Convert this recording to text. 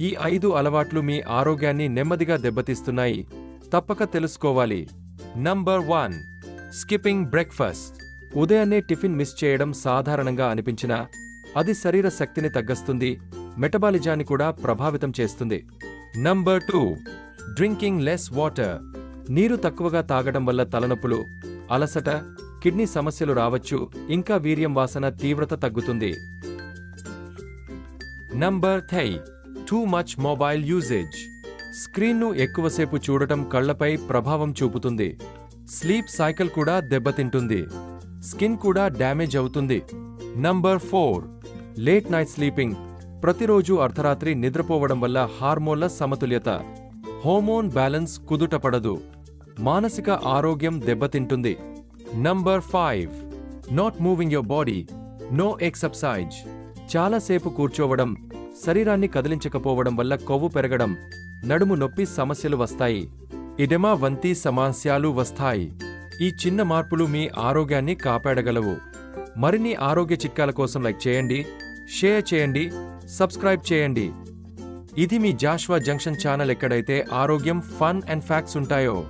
ఈ ఐదు అలవాట్లు మీ ఆరోగ్యాన్ని నెమ్మదిగా దెబ్బతీస్తున్నాయి. తప్పక తెలుసుకోవాలి. నంబర్ వన్ స్కిప్పింగ్ బ్రేక్ఫాస్ట్ ఉదయాన్నే టిఫిన్ మిస్ చేయడం సాధారణంగా అనిపించినా అది శరీర శక్తిని తగ్గిస్తుంది మెటబాలిజాన్ని కూడా ప్రభావితం చేస్తుంది. Number two drinking less water నీరు తక్కువగా తాగడం వల్ల తలనొప్పులు అలసట కిడ్నీ సమస్యలు రావచ్చు ఇంకా వీర్యం వాసన తీవ్రత తగ్గుతుంది. Number three too much mobile usage స్క్రీన్ను ఎక్కువసేపు చూడటం కళ్ళపై ప్రభావం చూపుతుంది. స్లీప్ సైకిల్ కూడా దెబ్బతింటుంది. స్కిన్ కూడా డ్యామేజ్ అవుతుంది. Number four late night sleeping ప్రతిరోజు అర్ధరాత్రి నిద్రపోవడం వల్ల హార్మోన్ల సమతుల్యత. హోమోన్ బ్యాలెన్స్ కుదుటపడదు మానసిక ఆరోగ్యం దెబ్బతింటుంది. Number five not moving your body no exercise చాలాసేపు కూర్చోవడం శరీరాన్ని కదిలించకపోవడం వల్ల కొవ్వు పెరగడం నడుము నొప్పి సమస్యలు వస్తాయి. ఇడెమా వంటి సమస్యలు వస్తాయి. ఈ చిన్న మార్పులు మీ ఆరోగ్యాన్ని కాపాడగలవు. మరిన్ని ఆరోగ్య చిట్కాల కోసం లైక్ చేయండి షేర్ చేయండి సబ్స్క్రైబ్ చేయండి. ఇది మీ జాష్వా జంక్షన్ ఛానల్ ఎక్కడైతే ఆరోగ్యం ఫన్ అండ్ ఫ్యాక్ట్స్ ఉంటాయో.